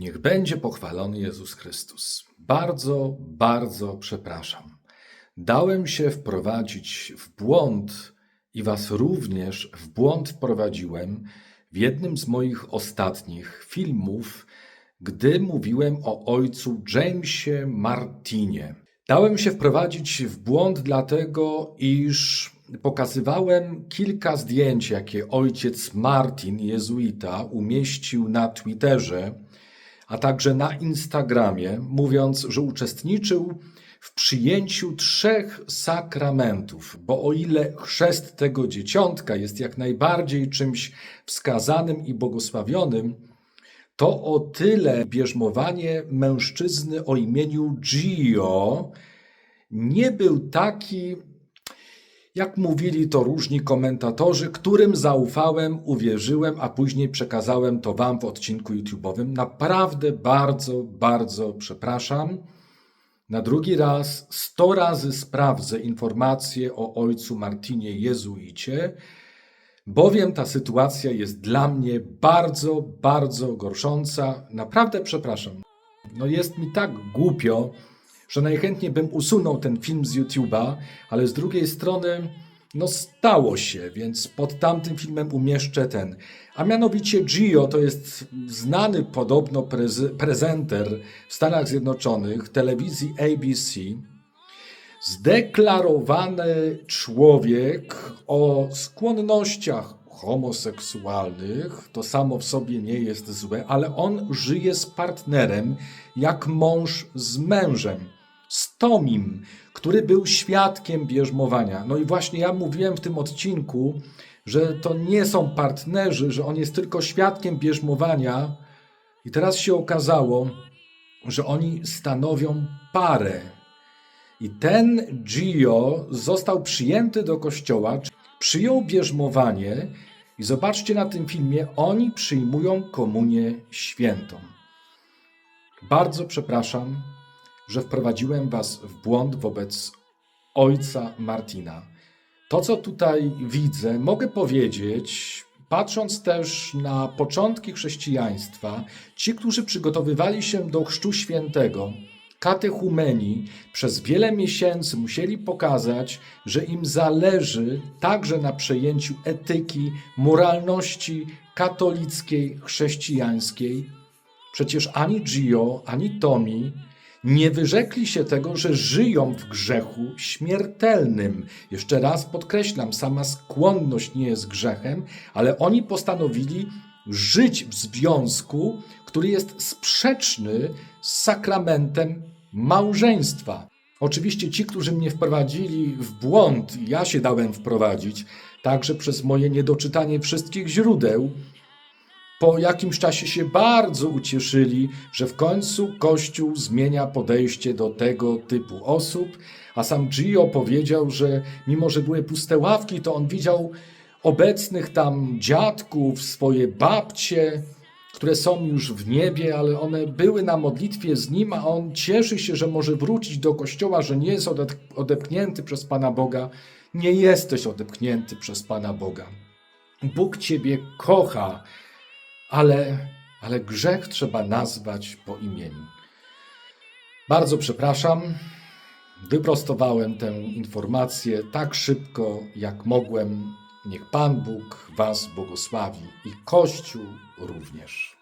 Niech będzie pochwalony Jezus Chrystus. Bardzo, bardzo przepraszam. Dałem się wprowadzić w błąd i Was również w błąd wprowadziłem w jednym z moich ostatnich filmów, gdy mówiłem o ojcu Jamesie Martinie. Dałem się wprowadzić w błąd dlatego, iż pokazywałem kilka zdjęć, jakie ojciec Martin, jezuita, umieścił na Twitterze, a także na Instagramie, mówiąc, że uczestniczył w przyjęciu trzech sakramentów, bo o ile chrzest tego dzieciątka jest jak najbardziej czymś wskazanym i błogosławionym, to o tyle bierzmowanie mężczyzny o imieniu Gio nie był taki, jak mówili to różni komentatorzy, którym zaufałem, uwierzyłem, a później przekazałem to Wam w odcinku YouTube'owym. Naprawdę bardzo, bardzo przepraszam. Na drugi raz, sto razy sprawdzę informacje o ojcu Martinie Jezuicie, bowiem ta sytuacja jest dla mnie bardzo, bardzo gorsząca. Naprawdę przepraszam. No jest mi tak głupio, że najchętniej bym usunął ten film z YouTube'a, ale z drugiej strony, no stało się, więc pod tamtym filmem umieszczę ten. A mianowicie Gio to jest znany podobno prezy- prezenter w Stanach Zjednoczonych, telewizji ABC, zdeklarowany człowiek o skłonnościach homoseksualnych, to samo w sobie nie jest złe, ale on żyje z partnerem jak mąż z mężem, Tomim, który był świadkiem bierzmowania. No i właśnie ja mówiłem w tym odcinku, że to nie są partnerzy, że on jest tylko świadkiem bierzmowania i teraz się okazało, że oni stanowią parę. I ten Gio został przyjęty do kościoła, przyjął bierzmowanie i zobaczcie na tym filmie, oni przyjmują komunię świętą. Bardzo przepraszam, że wprowadziłem Was w błąd wobec ojca Martina. To, co tutaj widzę, mogę powiedzieć, patrząc też na początki chrześcijaństwa, ci, którzy przygotowywali się do Chrztu Świętego, katechumeni przez wiele miesięcy musieli pokazać, że im zależy także na przejęciu etyki, moralności katolickiej, chrześcijańskiej. Przecież ani Gio, ani Tomi nie wyrzekli się tego, że żyją w grzechu śmiertelnym. Jeszcze raz podkreślam, sama skłonność nie jest grzechem, ale oni postanowili żyć w związku, który jest sprzeczny z sakramentem małżeństwa. Oczywiście ci, którzy mnie wprowadzili w błąd, ja się dałem wprowadzić, także przez moje niedoczytanie wszystkich źródeł, po jakimś czasie się bardzo ucieszyli, że w końcu Kościół zmienia podejście do tego typu osób, a sam Gio powiedział, że mimo, że były puste ławki, to on widział obecnych tam dziadków, swoje babcie, które są już w niebie, ale one były na modlitwie z nim, a on cieszy się, że może wrócić do kościoła, że nie jest odep- odepchnięty przez Pana Boga. Nie jesteś odepchnięty przez Pana Boga. Bóg Ciebie kocha, ale, ale grzech trzeba nazwać po imieniu. Bardzo przepraszam. Wyprostowałem tę informację tak szybko, jak mogłem. Niech Pan Bóg Was błogosławi i Kościół również.